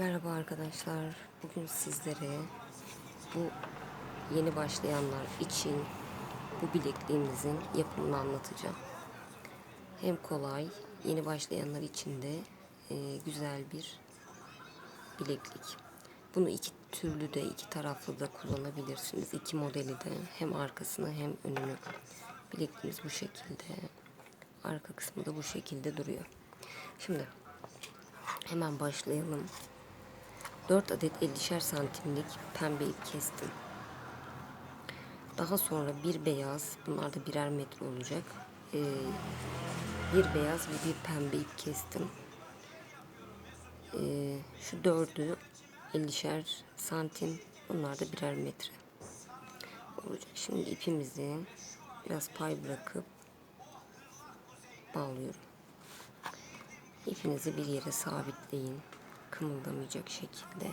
Merhaba arkadaşlar. Bugün sizlere bu yeni başlayanlar için bu bilekliğimizin yapımını anlatacağım. Hem kolay, yeni başlayanlar için de e, güzel bir bileklik. Bunu iki türlü de iki taraflı da kullanabilirsiniz. İki modeli de hem arkasını hem önünü. Bilekliğimiz bu şekilde. Arka kısmı da bu şekilde duruyor. Şimdi hemen başlayalım. 4 adet 50'şer santimlik pembe ip kestim. Daha sonra bir beyaz, bunlar da birer metre olacak. Ee, bir beyaz ve bir pembe ip kestim. Ee, şu dördü 50'şer santim, bunlar da birer metre olacak. Şimdi ipimizi biraz pay bırakıp bağlıyorum. İpinizi bir yere sabitleyin kımıldamayacak şekilde.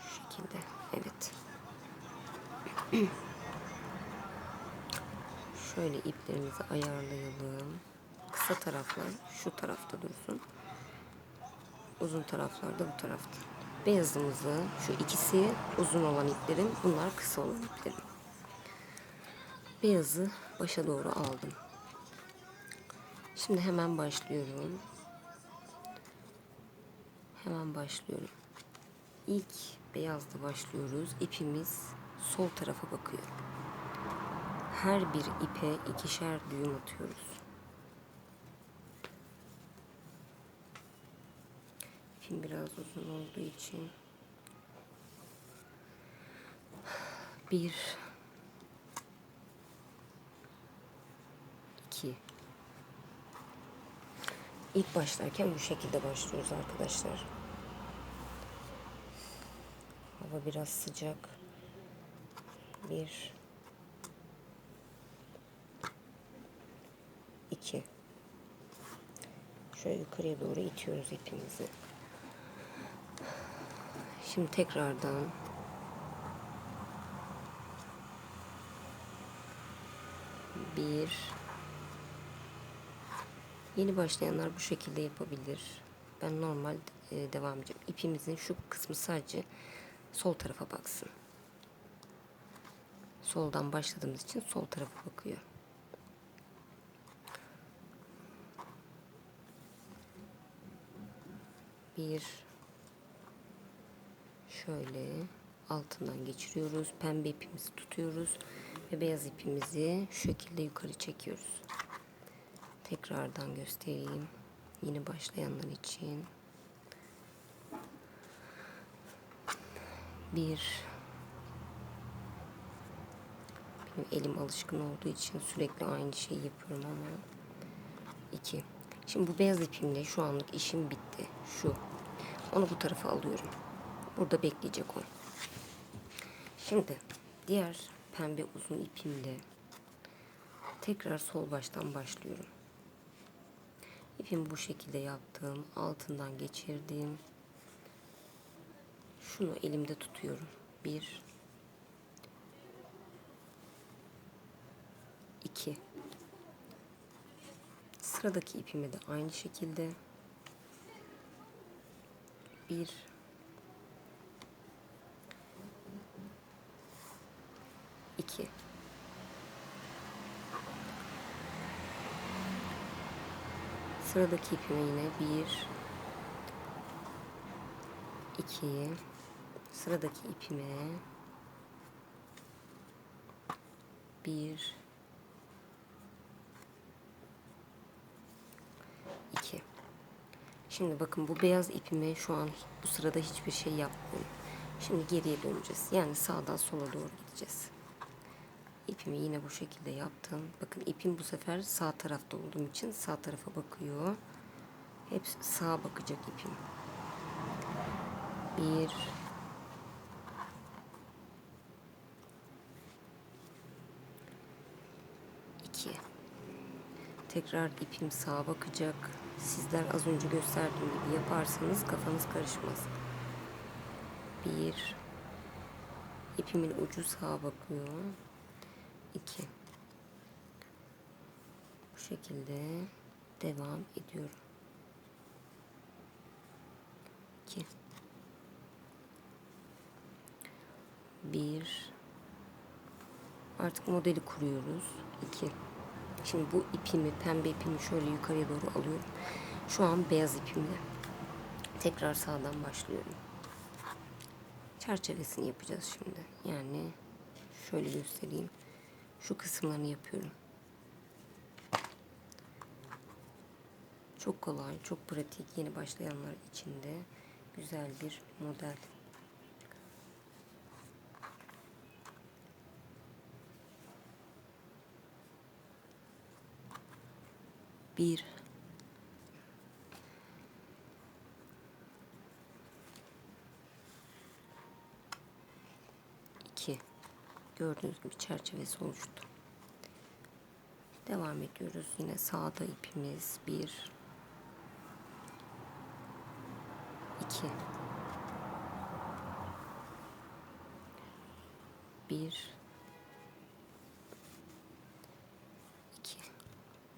Şu şekilde. Evet. Şöyle iplerimizi ayarlayalım. Kısa taraflar şu tarafta dursun. Uzun taraflar da bu tarafta. Beyazımızı şu ikisi uzun olan iplerim, bunlar kısa olan iplerim. Beyazı başa doğru aldım. Şimdi hemen başlıyorum. Hemen başlıyorum. İlk beyazla başlıyoruz. İpimiz sol tarafa bakıyor. Her bir ipe ikişer düğüm atıyoruz. İpim biraz uzun olduğu için bir iki İlk başlarken bu şekilde başlıyoruz arkadaşlar. Hava biraz sıcak. Bir, iki. Şöyle yukarıya doğru itiyoruz ipimizi. Şimdi tekrardan bir, Yeni başlayanlar bu şekilde yapabilir. Ben normal e, devam edeceğim. İpimizin şu kısmı sadece sol tarafa baksın. Soldan başladığımız için sol tarafa bakıyor. Bir şöyle altından geçiriyoruz. Pembe ipimizi tutuyoruz ve beyaz ipimizi şu şekilde yukarı çekiyoruz. Tekrardan göstereyim. Yeni başlayanlar için. Bir. Benim elim alışkın olduğu için sürekli aynı şeyi yapıyorum ama. iki. Şimdi bu beyaz ipimle şu anlık işim bitti. Şu. Onu bu tarafa alıyorum. Burada bekleyecek o. Şimdi diğer pembe uzun ipimle tekrar sol baştan başlıyorum. İpimi bu şekilde yaptım. Altından geçirdim. Şunu elimde tutuyorum. Bir. iki. Sıradaki ipimi de aynı şekilde. Bir. iki. Sıradaki ipime yine bir, iki, sıradaki ipime bir, iki. Şimdi bakın bu beyaz ipime şu an bu sırada hiçbir şey yapmıyorum. Şimdi geriye döneceğiz. Yani sağdan sola doğru gideceğiz. İpimi yine bu şekilde yaptım. Bakın ipim bu sefer sağ tarafta olduğum için sağ tarafa bakıyor. Hep sağa bakacak ipim. Bir. iki. Tekrar ipim sağa bakacak. Sizler az önce gösterdiğim gibi yaparsanız kafanız karışmaz. Bir. İpimin ucu sağa bakıyor. 2 bu şekilde devam ediyorum. 2 1 Artık modeli kuruyoruz. 2 Şimdi bu ipimi, pembe ipimi şöyle yukarıya doğru alıyorum. Şu an beyaz ipimle. Tekrar sağdan başlıyorum. Çerçevesini yapacağız şimdi. Yani şöyle göstereyim. Şu kısımlarını yapıyorum. Çok kolay, çok pratik, yeni başlayanlar için de güzel bir model. Bir. İki. Gördüğünüz gibi çerçevesi oluştu. Devam ediyoruz. Yine sağda ipimiz bir, iki, bir, iki.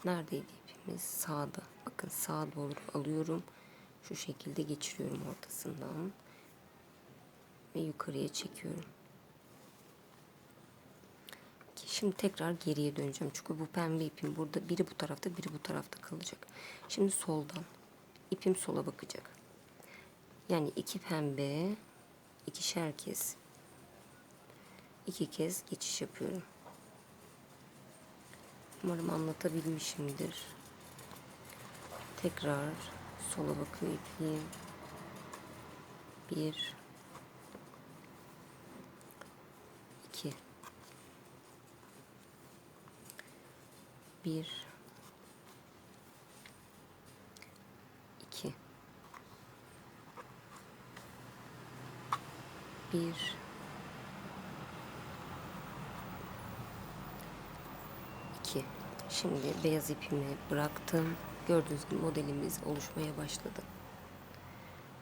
Neredeydi ipimiz? Sağda. Bakın sağa doğru alıyorum. Şu şekilde geçiriyorum ortasından ve yukarıya çekiyorum. Şimdi tekrar geriye döneceğim. Çünkü bu pembe ipim burada biri bu tarafta biri bu tarafta kalacak. Şimdi soldan. ipim sola bakacak. Yani iki pembe ikişer kez iki kez geçiş yapıyorum. Umarım anlatabilmişimdir. Tekrar sola bakıyor ipim. Bir iki bir. İki. Bir. İki. Şimdi beyaz ipimi bıraktım. Gördüğünüz gibi modelimiz oluşmaya başladı.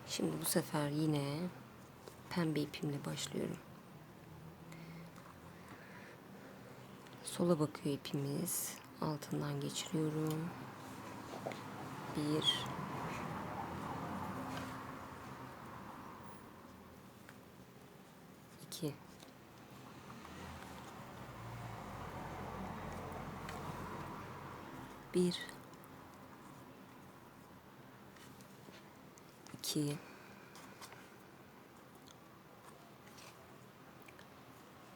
Şimdi bu sefer yine pembe ipimle başlıyorum. Sola bakıyor ipimiz altından geçiriyorum. Bir. İki. Bir. İki.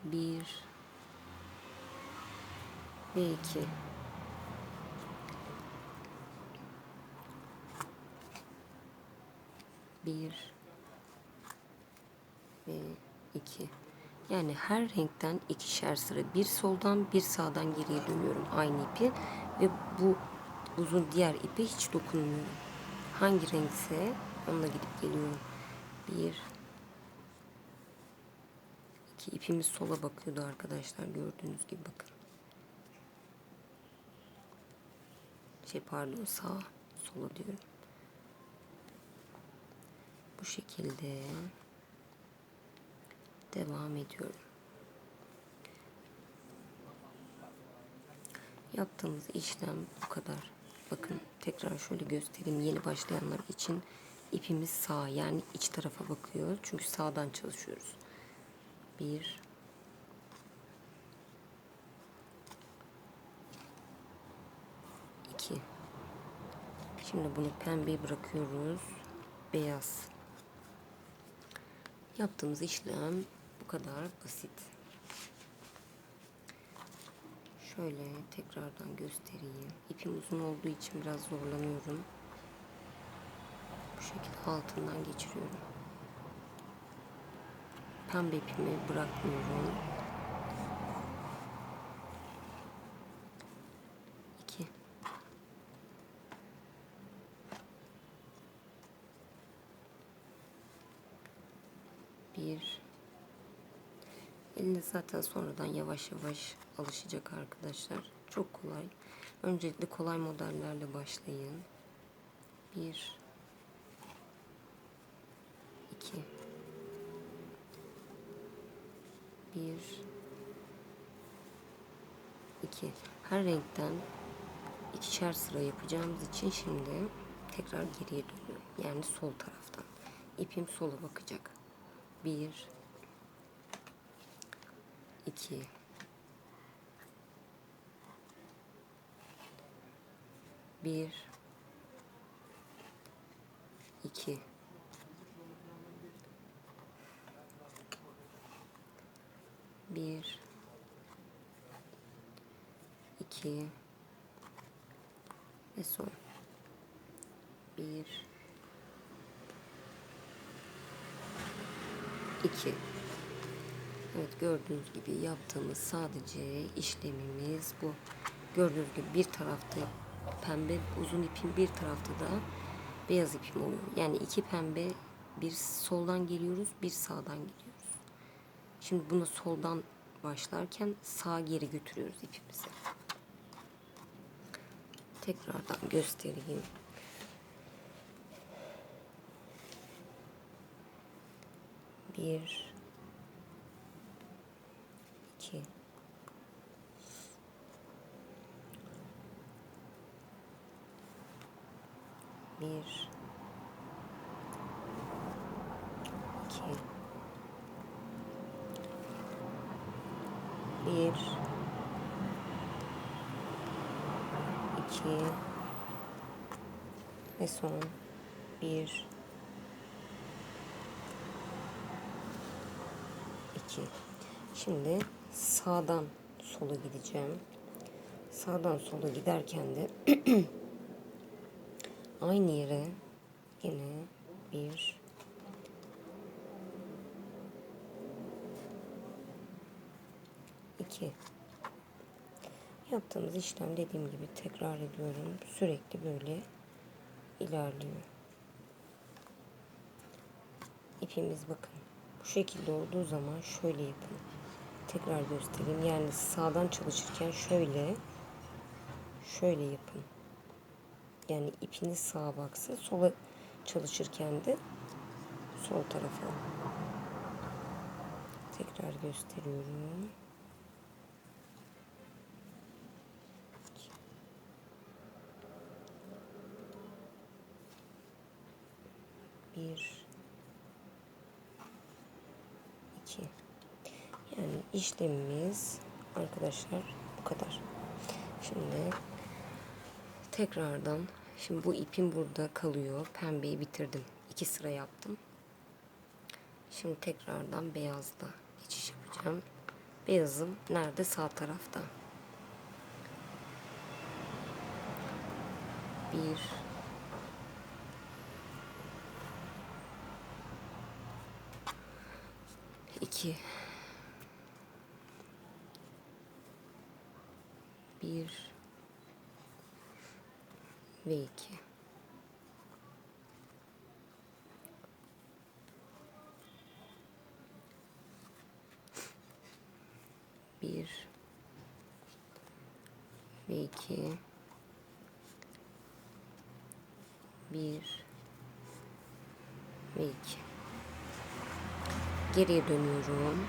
Bir. Ve iki bir ve iki. Yani her renkten ikişer sıra bir soldan bir sağdan geriye dönüyorum aynı ipi ve bu uzun diğer ipe hiç dokunmuyorum. Hangi renkse onunla gidip geliyorum. Bir iki ipimiz sola bakıyordu arkadaşlar gördüğünüz gibi bakın. Şey pardon sağ sola diyorum bu şekilde devam ediyorum. Yaptığımız işlem bu kadar. Bakın tekrar şöyle göstereyim yeni başlayanlar için ipimiz sağ yani iç tarafa bakıyor. Çünkü sağdan çalışıyoruz. Bir iki Şimdi bunu pembeyi bırakıyoruz. Beyaz. Yaptığımız işlem bu kadar basit. Şöyle tekrardan göstereyim. İpim uzun olduğu için biraz zorlanıyorum. Bu şekilde altından geçiriyorum. Pembe ipimi bırakmıyorum. İki. Bir. Eliniz zaten sonradan yavaş yavaş alışacak arkadaşlar. Çok kolay. Öncelikle kolay modellerle başlayın. Bir. iki, Bir. iki. Her renkten ikişer sıra yapacağımız için şimdi tekrar geriye dönüyorum. Yani sol taraftan. ipim sola bakacak. Bir, iki, bir, iki, bir, iki. Ve son. Bir, iki. Evet gördüğünüz gibi yaptığımız sadece işlemimiz bu. Gördüğünüz gibi bir tarafta pembe uzun ipin bir tarafta da beyaz ipim oluyor. Yani iki pembe bir soldan geliyoruz bir sağdan gidiyoruz. Şimdi bunu soldan başlarken sağa geri götürüyoruz ipimizi. Tekrardan göstereyim. Bir, iki, bir, iki, bir, iki. Ve son. Bir, iki. Şimdi sağdan sola gideceğim. Sağdan sola giderken de aynı yere yine bir iki yaptığımız işlem dediğim gibi tekrar ediyorum. Sürekli böyle ilerliyor. İpimiz bakın bu şekilde olduğu zaman şöyle yapın. Tekrar göstereyim. Yani sağdan çalışırken şöyle şöyle yapın. Yani ipiniz sağa baksın. Sola çalışırken de sol tarafa. Tekrar gösteriyorum. Bir, iki. Yani işlemimiz arkadaşlar bu kadar. Şimdi tekrardan şimdi bu ipim burada kalıyor. Pembeyi bitirdim. İki sıra yaptım. Şimdi tekrardan beyazla geçiş yapacağım. Beyazım nerede? Sağ tarafta. Bir, iki, bir ve iki. Bir ve iki. Bir ve iki. Geriye dönüyorum.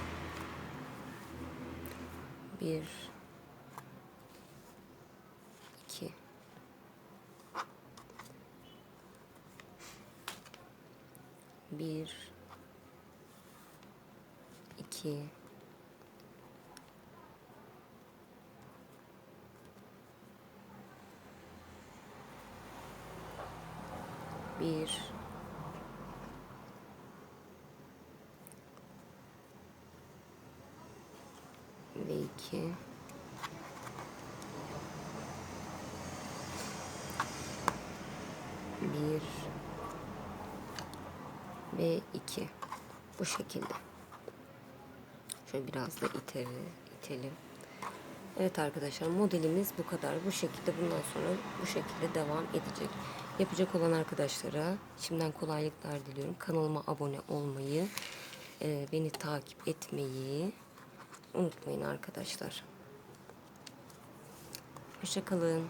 Bir, iki, bir, iki, bir, ve iki. Bir ve iki. Bu şekilde. Şöyle biraz da iteri, itelim. Evet arkadaşlar modelimiz bu kadar. Bu şekilde bundan sonra bu şekilde devam edecek. Yapacak olan arkadaşlara şimdiden kolaylıklar diliyorum. Kanalıma abone olmayı, e, beni takip etmeyi unutmayın arkadaşlar. Hoşçakalın.